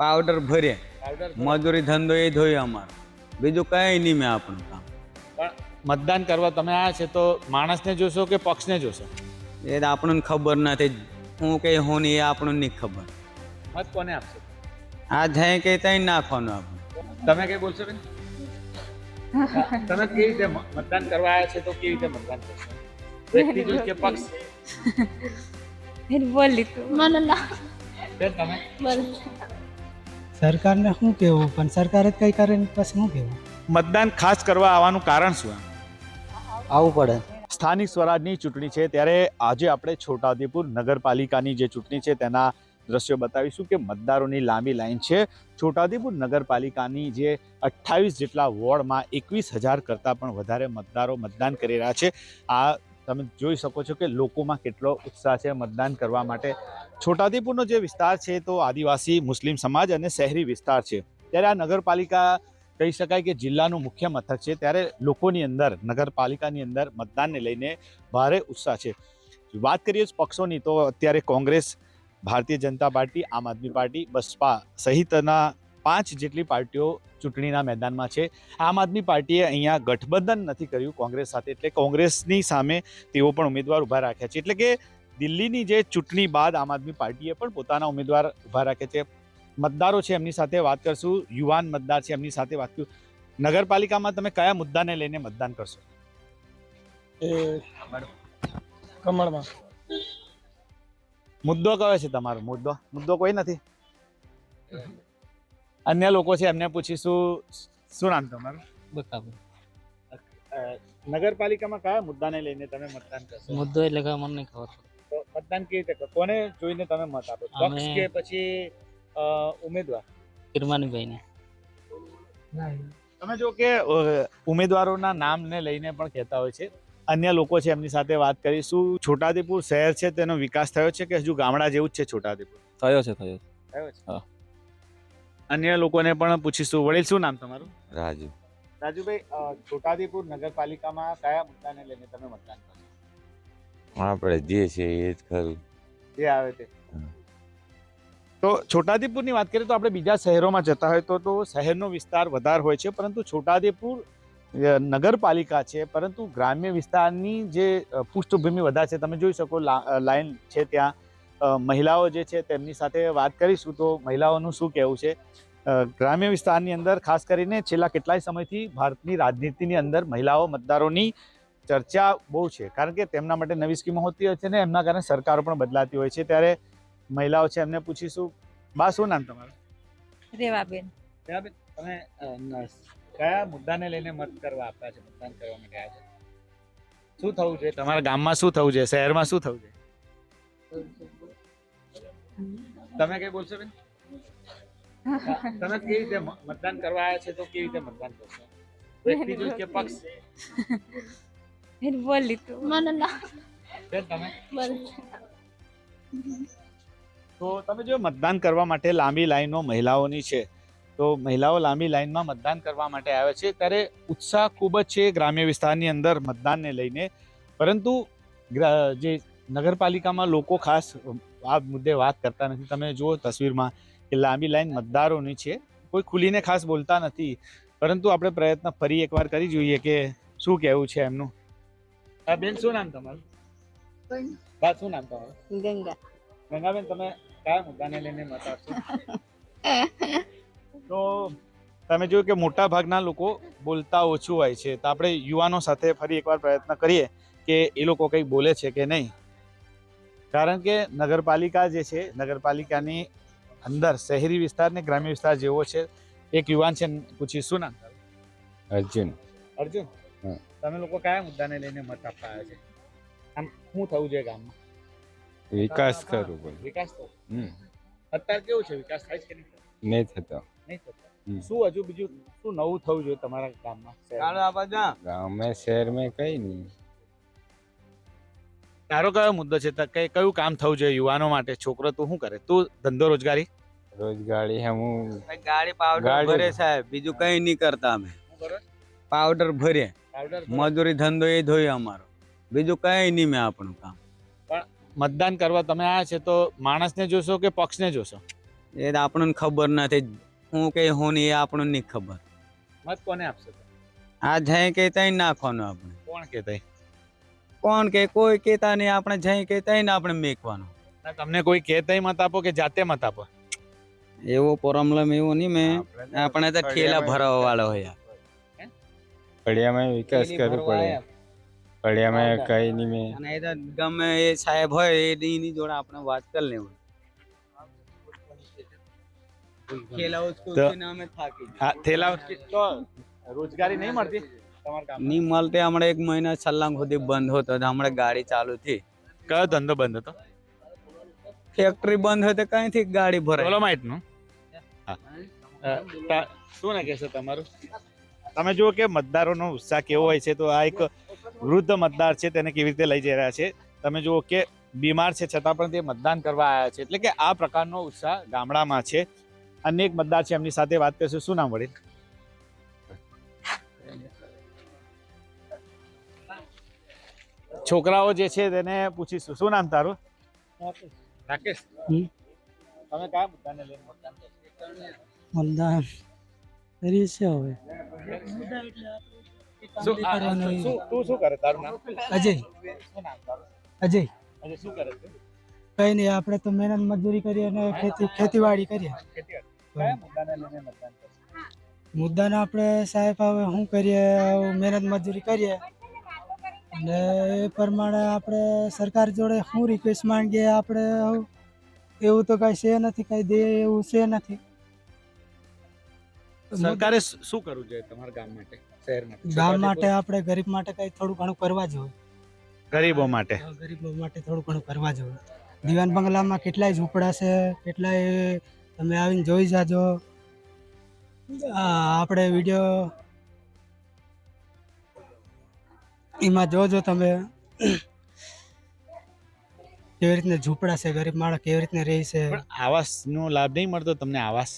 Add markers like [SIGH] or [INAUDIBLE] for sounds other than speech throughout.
Powder ભરે. Powder મજૂરી ધંધો એ ધોયો અમારો. બીજું કઈ નહીં મેં આપણું કામ. પણ મતદાન કરવા તમે આ છે તો માણસને જોશો કે પક્ષને જોશો? એ આપણને ખબર નથી. હું કઈ હું નહીં એ આપણને નહીં ખબર. મત કોને આપશો? આ જાય કે ત્યાં નાખવાનું આપણે. તમે કઈ બોલશો બેન? તમે કેવી રીતે મતદાન કરવા આવ્યા છે તો કેવી રીતે મતદાન કરશો? વ્યક્તિ જોઈ કે પક્ષ? બોલી તું. મને ના બેન તમે? બોલ. સરકારને શું કહેવું? પણ સરકાર જ કંઈ કરે ને પછી શું કહેવું? મતદાન ખાસ કરવા આવવાનું કારણ શું? આવવું પડે. સ્થાનિક સ્વરાજની ચૂંટણી છે ત્યારે આજે આપણે છોટાઉદેપુર નગરપાલિકાની જે ચૂંટણી છે તેના દ્રશ્યો બતાવીશું કે મતદારોની લાંબી લાઈન છે. છોટાઉદેપુર નગરપાલિકાની જે અઠ્ઠાવીસ જેટલા વોર્ડમાં એકવીસ હજાર કરતાં પણ વધારે મતદારો મતદાન કરી રહ્યા છે. આ તમે જોઈ શકો છો કે લોકોમાં કેટલો ઉત્સાહ છે મતદાન કરવા માટે. છોટાઉદેપુરનો જે વિસ્તાર છે તો આદિવાસી, મુસ્લિમ સમાજ અને શહેરી વિસ્તાર છે. ત્યારે આ નગરપાલિકા કહી શકાય કે જિલ્લાનું મુખ્ય મથક છે. ત્યારે લોકોની અંદર, નગરપાલિકાની અંદર મતદાનને લઈને ભારે ઉત્સાહ છે. વાત કરીએ પક્ષોની, તો અત્યારે કોંગ્રેસ, ભારતીય જનતા પાર્ટી, આમ આદમી પાર્ટી, બસપા સહિતના પાંચ જેટલી પાર્ટીઓ ચૂંટણીના મેદાનમાં છે. આમ આદમી પાર્ટીએ અહીંયા ગઠબંધન નથી કર્યું કોંગ્રેસ સાથે એટલે કોંગ્રેસની સામે તેઓ પણ ઉમેદવાર ઊભા રાખ્યા છે. એટલે કે દિલ્હીની જે ચૂંટણી બાદ આમ આદમી પાર્ટીએ પણ પોતાના ઉમેદવાર ઊભા રાખ્યા છે. મતદારો છે એમની સાથે વાત કરશું યુવાન મતદાર છે એમની સાથે વાત કરશું નગરપાલિકામાં તમે કયા મુદ્દાને લઈને મતદાન કરશો? કમળમાં. મુદ્દો કયો છે તમારો? મુદ્દો? મુદ્દો કોઈ નથી? અન્ય લોકો છે એમને પૂછીશું. શું નામ તમારું? બતાવો. નગરપાલિકામાં કયા મુદ્દાને લઈને તમે મતદાન કરશો? મુદ્દો એટલે કે મને નહીં ખબર. તો મતદાન કેવી રીતે કરો? કોને જોઈને તમે મત આપો? પક્ષ કે પછી ઉમેદવાર? કિરમાનીભાઈને. તમે જો કે ઉમેદવારોના નામને લઈને પણ કહેતા હોય છે. અન્ય લોકો છે એમની સાથે વાત કરીશું. છોટાઉદેપુર શહેર છે તેનો વિકાસ થયો છે કે હજુ ગામડા જેવું જ છે છોટાઉદેપુર? થયો છે થયો છે. થયો છે. અન્ય લોકોને પણ પૂછીશું. વડીલ શું નામ તમારું? રાજુ. રાજુભાઈ છોટાદીપુર નગરપાલિકામાં કયા મુદ્દાને લઈને તમે મતદાન કરશો આપણે જે છે એ જ ખરું. જે આવે તે. તો છોટાઉદેપુરની વાત કરીએ તો આપણે બીજા શહેરોમાં જતા હોય તો તો શહેરનો વિસ્તાર વધારે હોય છે પરંતુ છોટાદીપુર નગરપાલિકા છે પરંતુ ગ્રામ્ય વિસ્તારની જે પૃષ્ઠભૂમિ વધારે છે. તમે જોઈ શકો લાઈન છે ત્યાં. મહિલાઓ જે છે તેમની સાથે વાત કરીશું તો મહિલાઓનું શું કહેવું છે? ગ્રામ્ય વિસ્તારની અંદર ખાસ કરીને છેલ્લા કેટલાય સમયથી ભારતની રાજનીતિની અંદર મહિલાઓ મતદારોની ચર્ચા બહુ છે. કારણ કે તેમના માટે નવી સ્કીમો હોતી હોય છે ને એમના કારણે સરકારો પણ બદલાતી હોય છે. ત્યારે મહિલાઓ છે એમને પૂછીશું. બા શું નામ તમારું? રેવાબેન. રેવાબેન તમે કયા મુદ્દાને લઈને મત કરવા આપ્યા છે મતદાન કરવા માટે આવ્યા છે? શું થવું છે તમારા ગામમાં શું થવું છે શહેરમાં શું થવું જોઈએ? તમે કઈ બોલશો બેન? [LAUGHS] તમે કેવી રીતે મતદાન કરવા આવ્યા છે તો કેવી રીતે મતદાન કરશો? વ્યક્તિ કે પક્ષ? એને બોલ લીધું મને ના. બેન તમે? બોલ. તો તમે જો મતદાન કરવા માટે લાંબી લાઈનો મહિલાઓની છે તો મહિલાઓ લાંબી લાઈનમાં મતદાન કરવા માટે આવે છે. ત્યારે ઉત્સાહ ખૂબ જ છે ગ્રામ્ય વિસ્તારની અંદર મતદાનને લઈને. પરંતુ જે નગરપાલિકામાં લોકો ખાસ આ મુદ્દે વાત કરતા નથી. તમે જુઓ તસવીરમાં કે લાંબી લાઈન મતદારોની છે. કોઈ ખુલીને ખાસ બોલતા નથી. પરંતુ આપણે પ્રયત્ન ફરી એકવાર કરી જોઈએ કે શું કહેવું છે એમનું. આ બેન શું નામ તમારું? બા શું નામ તમારું? ગંગા. ગંગાબેન તમે કયા મુદ્દાને લઈને મત આપશો? [LAUGHS] તો તમે જોયું કે મોટા ભાગના લોકો બોલતા ઓછું હોય છે. તો આપણે યુવાનો સાથે ફરી એકવાર પ્રયત્ન કરીએ કે એ લોકો કંઈ બોલે છે કે નહીં. કારણ કે નગરપાલિકા જે છે નગરપાલિકાની અંદર શહેરી વિસ્તાર ને ગ્રામ્ય વિસ્તાર જેવો છે. એક યુવાન છે પૂછી શું નામ અર્જુન. અર્જુન. તમે લોકો કયા મુદ્દાને લઈને મત આપવા આવ્યા છે? આમ શું થવું જોઈએ ગામમાં? વિકાસ કરવો પડે વિકાસ તો હમ. અત્યારે કેવું છે? વિકાસ થાય છે નહીં? થતો? નહીં થતો. નહીં થતો. શું હજુ બીજું શું નવું થવું જોઈએ તમારા ગામમાં ગામે શહેર મેં બધા. ગામે શહેરમાં કઈ નહીં. તારો કયો મુદ્દો છે? કે કઈ કયું કામ થવું જોઈએ યુવાનો માટે? છોકરો તું શું કરે? તું ધંધો રોજગારી? રોજગારી હું ગાડી પાવડર ભરે સાહેબ. બીજું કઈ નહીં કરતા અમે. પાવડર ભરે. મજૂરી ધંધો એ ધોયો અમારો. બીજું કઈ નહીં મેં આપણું કામ. પણ મતદાન કરવા તમે આવ્યા છે તો માણસને જોશો કે પક્ષને જોશો? એ આપણને ખબર નથી. હું કે હું નહીં એ આપણને નહીં ખબર. મત કોને આપશો? આ જાય કે તઈ નાખવાનું આપણે. કોણ કે તઈ? કોણ કે કોઈ કેતા નહીં આપણે જઈ કેતા ને આપણે મેકવાનું. તમને કોઈ કેતા મત આપો કે જાતે મત આપો. એવો પ્રોબ્લેમ એવો નહીં મેં. આપણે તો ઠેલા ભરાવા વાળા હોય. ફળિયામાં વિકાસ કરવો પડે. ફળિયામાં કઈ નહીં મેં. અને એ તો ગમે એ સાહેબ હોય એ એની જોડે આપણે વાત કરી લેવું. થેલા ઉસકો તો- નામે થાકી થેલા થેલા તો રોજગારી નહીં મળતી? નહીં મળતે હમણાં એક મહિના છલાંગ સુધી બંધ હતો હમણાં ગાડી ચાલુ થી કયો ધંધો બંધ હતો? ફેક્ટરી બંધ હોય તો કઈથી ગાડી ભરાય? ડોલોમાઇટનું? શું ને કહેશો તમારું? તમે જુઓ કે મતદારોનો ઉત્સાહ કેવો હોય છે તો આ એક વૃદ્ધ મતદાર છે તેને કેવી રીતે લઈ જઈ રહ્યા છે. તમે જુઓ કે બીમાર છે છતાં પણ તે મતદાન કરવા આવ્યા છે. એટલે કે આ પ્રકારનો ઉત્સાહ ગામડામાં છે. અન્ય એક મતદાર છે એમની સાથે વાત કરીશું. શું નામ વડીલ? છોકરાઓ જે છે તેને પૂછીશું. શું નામ તારું? રાકેશ. તમે કયા મુદ્દાને લઈને મતદાન કરશો? મતદાન કરીએ છીએ હવે. તું શું કરે? તારું નામ? અજય. શું નામ તારું? અજય. અજય શું કરે કઈ નહીં આપણે તો મહેનત મજૂરી કરીએ અને ખેતી ખેતીવાડી કરીએ? મુદ્દાને આપણે સાહેબ હવે શું કરીએ? મહેનત મજૂરી કરીએ. અને એ પ્રમાણે આપણે સરકાર જોડે શું રિક્વેસ્ટ માંગીએ આપણે એવું તો કાંઈ છે નથી કાંઈ દે એવું છે નથી. સરકારે શું કરવું જોઈએ તમારા ગામ માટે શહેર માટે? ગામ માટે આપણે ગરીબ માટે કંઈ થોડું ઘણું કરવા જોઈએ ગરીબો માટે? ગરીબો માટે થોડું ઘણું કરવા જોઈએ દિવાન બંગલામાં કેટલાય ઝૂંપડા છે કેટલાય તમે આવીને જોઈ જાજો. આપણે વીડિયો એમાં જોજો તમે કેવી રીતના ઝૂંપડા છે ગરીબ માણસ કેવી રીતના રહે છે? આવાસનો લાભ નહીં મળતો તમને આવાસ?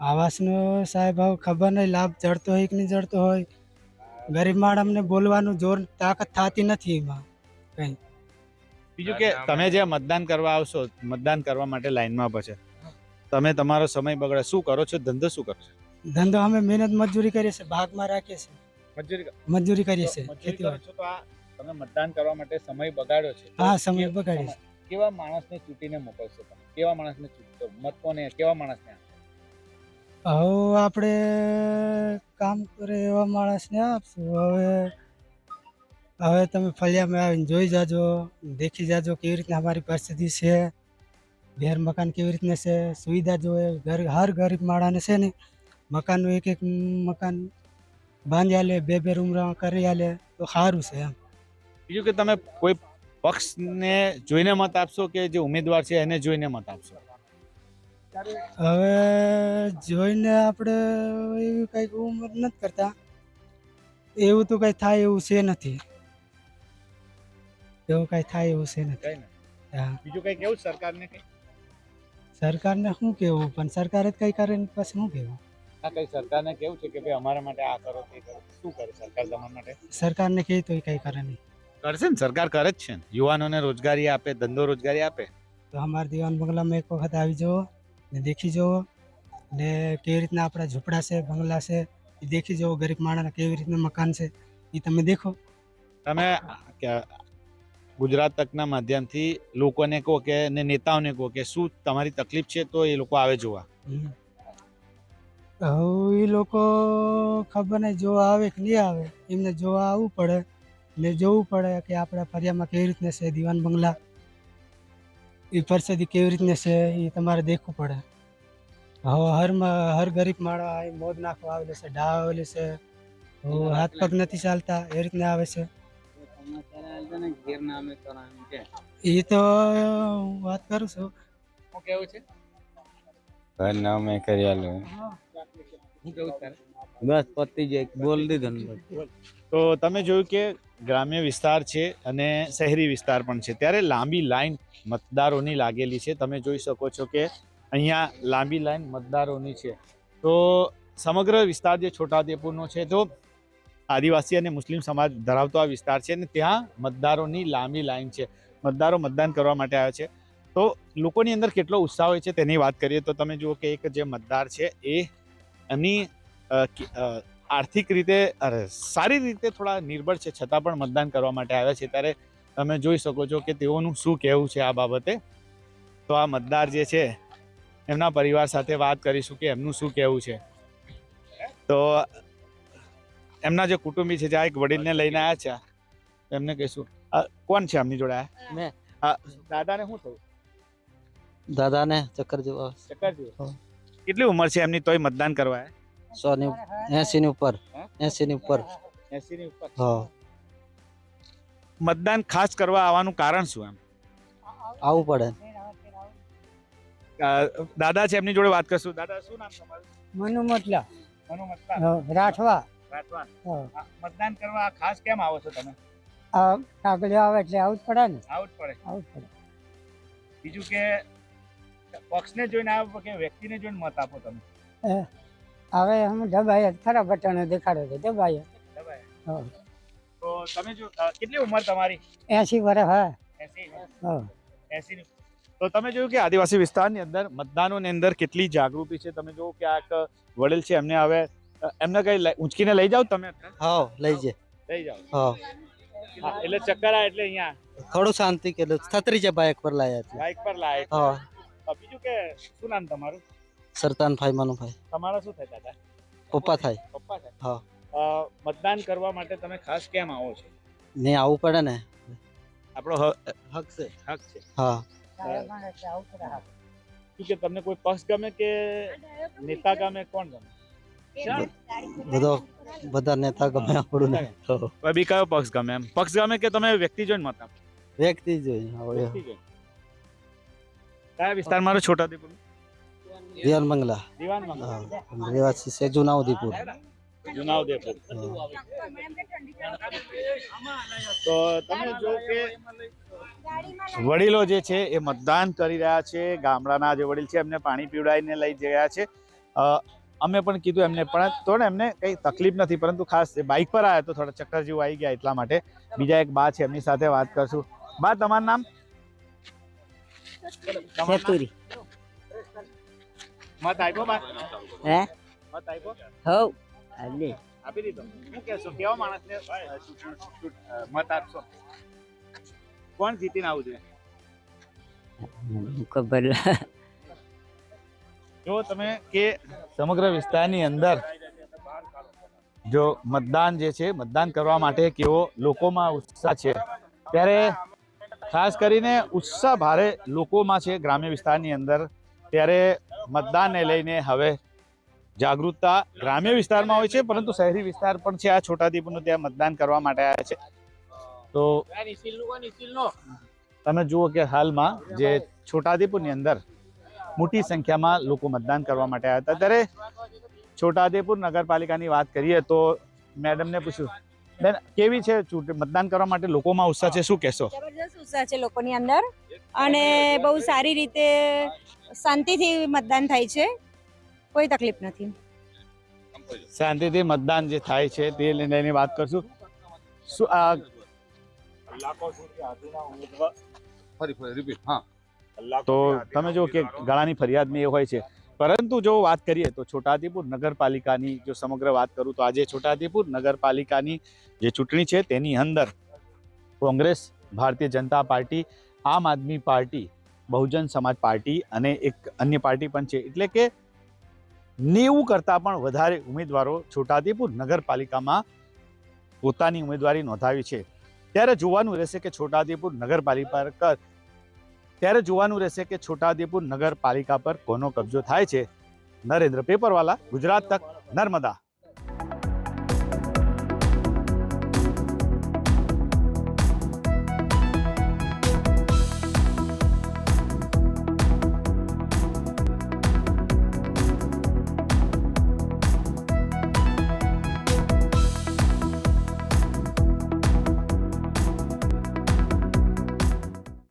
આવાસનો સાહેબ હવે ખબર નહીં લાભ જડતો હોય કે નહીં જડતો હોય? ગરીબ માણસને બોલવાનું જોર તાકાત થતી નથી એમાં કંઈ. બીજું કે તમે જે મતદાન કરવા આવશો મતદાન કરવા માટે લાઈનમાં પછી તમે તમારો સમય બગડે. શું કરો છો? ધંધો શું કરો છો? ધંધો અમે મહેનત મજૂરી કરીએ છીએ ભાગમાં રાખીએ છીએ. મજૂરી મજૂરી કરીએ છીએ ખેતીવાડી. તો આ તમે મતદાન કરવા માટે સમય બગાડ્યો છે. હા સમય બગાડ્યો છીએ. કેવા માણસને ચૂંટીને મોકલશો તમે? કેવા માણસને ચૂંટશો? મત કોને કેવા માણસને હવે આપણે કામ કરે એવા માણસને આપશું. હવે હવે તમે ફળિયામાં આવીને જોઈ જાજો દેખી જાજો કેવી રીતના અમારી પરિસ્થિતિ છે ઘેર મકાન કેવી રીતના છે સુવિધા જોઈએ ઘર હર ગરીબ માણસને છે ને મકાનનું એક એક મકાન બાંધી આલે બે બે રૂમરા કરી આલે તો સારું છે એમ. બીજું કે તમે કોઈ પક્ષને જોઈને મત આપશો કે જે ઉમેદવાર છે એને જોઈને મત આપશો? હવે જોઈને આપણે એવી કંઈક ઉમર નથી કરતા. એવું તો કંઈ થાય એવું છે નથી. એવું કંઈ થાય એવું છે નથી. હા. બીજું કંઈ કેવું સરકારને સરકારને શું કહેવું? પણ સરકાર જ કંઈ કરે પછી શું કહેવું? આ કઈ સરકારને કેવું છે કે ભાઈ અમારા માટે આ કરો તે કરો? શું કરે સરકાર તમારા માટે? સરકારને કહે તો કંઈ કરે નહીં. કરશે ને? સરકાર કરે જ છે ને. યુવાનોને રોજગારી આપે ધંધો રોજગારી આપે. તો અમારા દીવાન બંગલામાં એક વખત આવી જુઓ ને દેખી જુઓ ને કેવી રીતના આપણા ઝૂંપડા છે બંગલા છે એ દેખી જુઓ ગરીબ માણસના કેવી રીતના મકાન છે એ તમે દેખો. તમે ગુજરાત તકના માધ્યમથી લોકોને કહો કે ને નેતાઓને કહો કે શું તમારી તકલીફ છે તો એ લોકો આવે જોવા. હવે એ લોકો ખબર નહીં જોવા આવે કે નહીં આવે એમને જોવા આવવું પડે. ને જોવું પડે કે આપણા ફરિયામાં કેવી રીતના છે દીવાન બંગલા. એ પરિસ્થિતિ કેવી રીતના છે એ તમારે દેખવું પડે. હવે હર હર ગરીબ માણસ એ મોજ નાખવા આવેલે છે ડા આવેલી છે. હવે હાથ પગ નથી ચાલતા એ રીતના આવે છે. ઘેર નામે કરાવે કે. એ તો હું વાત કરું છું. શું કેવું છે? ઘર નામે કરી આલું બસ પતી જાય. બોલ દીધું તો તમે જોયું કે ગ્રામ્ય વિસ્તાર છે અને શહેરી વિસ્તાર પણ છે. ત્યારે લાંબી લાઈન મતદારોની લાગેલી છે. તમે જોઈ શકો છો કે અહીંયા લાંબી લાઈન મતદારોની છે. તો સમગ્ર વિસ્તાર જે છોટાઉદેપુરનો છે, તો આદિવાસી અને મુસ્લિમ સમાજ ધરાવતો આ વિસ્તાર છે અને ત્યાં મતદારોની લાંબી લાઈન છે. મતદારો મતદાન કરવા માટે આવ્યા છે. તો લોકોની અંદર કેટલો ઉત્સાહ હોય છે તેની વાત કરીએ તો તમે જુઓ કે એક જે મતદાર છે એ એમની આર્થિક રીતે અરે સારી રીતે થોડા નિર્ભર છે છતાં પણ મતદાન કરવા માટે આવ્યા છે. ત્યારે તમે જોઈ શકો છો કે તેઓનું શું કહેવું છે આ બાબતે. તો આ મતદાર જે છે એમના પરિવાર સાથે વાત કરીશું કે એમનું શું કહેવું છે. તો એમના જે કુટુંબી છે જે આ એક વડીલને લઈને આવ્યા છે એમને કહીશું. કોણ છે એમની જોડે? મેં. દાદાને શું થયું? દાદાને ચક્કર જેવો ચક્કર જેવું? કેટલી ઉંમર છે એમની? તોય મતદાન કરવા? સો ની એસી ની ઉપર એસી ની ઉપર. એસી ની ઉપર. હા. મતદાન ખાસ કરવા આવવાનું કારણ શું એમ? આવવું પડે. દાદા છે એમની જોડે વાત કરશું. દાદા શું નામ તમારું? મનુ મતલા. મનુ મતલા. રાઠવા. રાઠવા. હા. મતદાન કરવા ખાસ કેમ આવો છો તમે? આ કાગળ આવે એટલે આવું જ પડે ને? આવું જ પડે. આવું જ પડે. બીજું કે પક્ષને જોઈને આવો કે વ્યક્તિને જોઈને મત આપો તમે? હવે હું દબાઈ ખરા બટનો દેખાડો છે દબાઈ તો તમે જો કેટલી ઉંમર તમારી? એસી વર્ષ હા. 80 હા. 80 ની. તો તમે જોયું કે આદિવાસી વિસ્તારની અંદર મતદાનોની અંદર કેટલી જાગૃતિ છે? તમે જોવો કે આ વડીલ છે એમને હવે એમને કઈ ઊંચકીને લઈ જાઓ તમે હા લઈ જે લઈ જાઓ. હા. હા, એટલે ચક્કર આ એટલે અહીંયા થોડું શાંતિ કે છત્રી છે બાઇક પર લાયા છે. બાઇક પર લાય હા. બીજું કે શું નામ તમારું? સરતાન ભાઈ મનુભાઈ. તમારા શું થાય દાદા? પપ્પા થાય. પપ્પા થાય. હા. મતદાન કરવા માટે તમે ખાસ કેમ આવો છો? ને આવવું પડે ને. આપણો હક છે હક છે. હા. શું કે તમને કોઈ પક્ષ ગમે કે નેતા ગમે? કોણ ગમે? બધો બધા નેતા ગમે આપણું ને. બી કયો પક્ષ ગમે એમ? પક્ષ ગમે કે તમે વ્યક્તિ જોઈને મત આપો? વ્યક્તિ જોઈને વ્યક્તિ જોઈને. કયા વિસ્તારમાં છોટા દીપુર દિવાન બંગલા. દીવાન હા રહેવાસી છે જૂના ઉદયપુર જુનાઉદેપુર. તો તમે જો કે વડીલો જે છે એ મતદાન કરી રહ્યા છે ગામડાના જે વડીલ છે એમને પાણી પીવડાવીને લઈ ગયા છે. અમે પણ કીધું એમને પણ તો ને એમને કંઈ તકલીફ નથી પરંતુ ખાસ બાઇક પર આવ્યા તો થોડા ચક્કર જેવું આવી ગયા એટલા માટે. બીજા એક બા છે એમની સાથે વાત કરશું. બા તમારું નામ? નામ? મત આપ્યો બા? હે? મત આપ્યો? હવ. આલે આપી દીધો. શું કહેશો? કેવા માણસને મત આપશો? કોણ જીતીને આવું જોઈએ? ખબર જો તમે કે સમગ્ર વિસ્તારની અંદર જો મતદાન જે છે મતદાન કરવા માટે કેવો લોકોમાં ઉત્સાહ છે ત્યારે ખાસ કરીને ઉત્સાહ ભારે લોકોમાં છે ગ્રામ્ય વિસ્તારની અંદર. ત્યારે મતદાનને લઈને હવે જાગૃતતા ગ્રામ્ય વિસ્તારમાં હોય છે, પરંતુ શહેરી વિસ્તાર પણ છે. આ છોટાઉદેપુરનું ત્યાં મતદાન કરવા માટે આવ્યા છે. તો તમે જુઓ કે હાલમાં જે છોટાઉદેપુરની અંદર મોટી સંખ્યામાં લોકો મતદાન કરવા માટે આવ્યા હતા. ત્યારે છોટાદેપુર નગરપાલિકાની વાત કરીએ તો મેડમને પૂછ્યું બેન કેવી છે મતદાન કરવા માટે લોકોમાં ઉત્સાહ છે શું કહેશો? જબરજસ્ત ઉત્સાહ છે લોકોની અંદર અને બહુ સારી રીતે શાંતિથી મતદાન થાય છે. કોઈ તકલીફ નથી. શાંતિથી મતદાન જે થાય છે તે લઈને વાત કરશું. શું આ તો તમે જો કે ગળાની ફરિયાદમાં એ હોય છે. પરંતુ જો વાત કરીએ તો છોટાઉદેપુર નગરપાલિકાની જો સમગ્ર વાત કરું તો આજે છોટાઉદેપુર નગરપાલિકાની જે ચૂંટણી છે તેની અંદર કોંગ્રેસ, ભારતીય જનતા પાર્ટી, આમ આદમી પાર્ટી, બહુજન સમાજ પાર્ટી અને એક અન્ય પાર્ટી પણ છે. એટલે કે નેવું કરતાં પણ વધારે ઉમેદવારો છોટાઉદેપુર નગરપાલિકામાં પોતાની ઉમેદવારી નોંધાવી છે. ત્યારે જોવાનું રહેશે કે છોટાઉદેપુર નગરપાલિકા ત્યારે જોવાનું રહેશે કે છોટાઉદેપુર નગરપાલિકા પર કોનો કબજો થાય છે. નરેન્દ્ર પેપરવાલા, ગુજરાત તક, નર્મદા.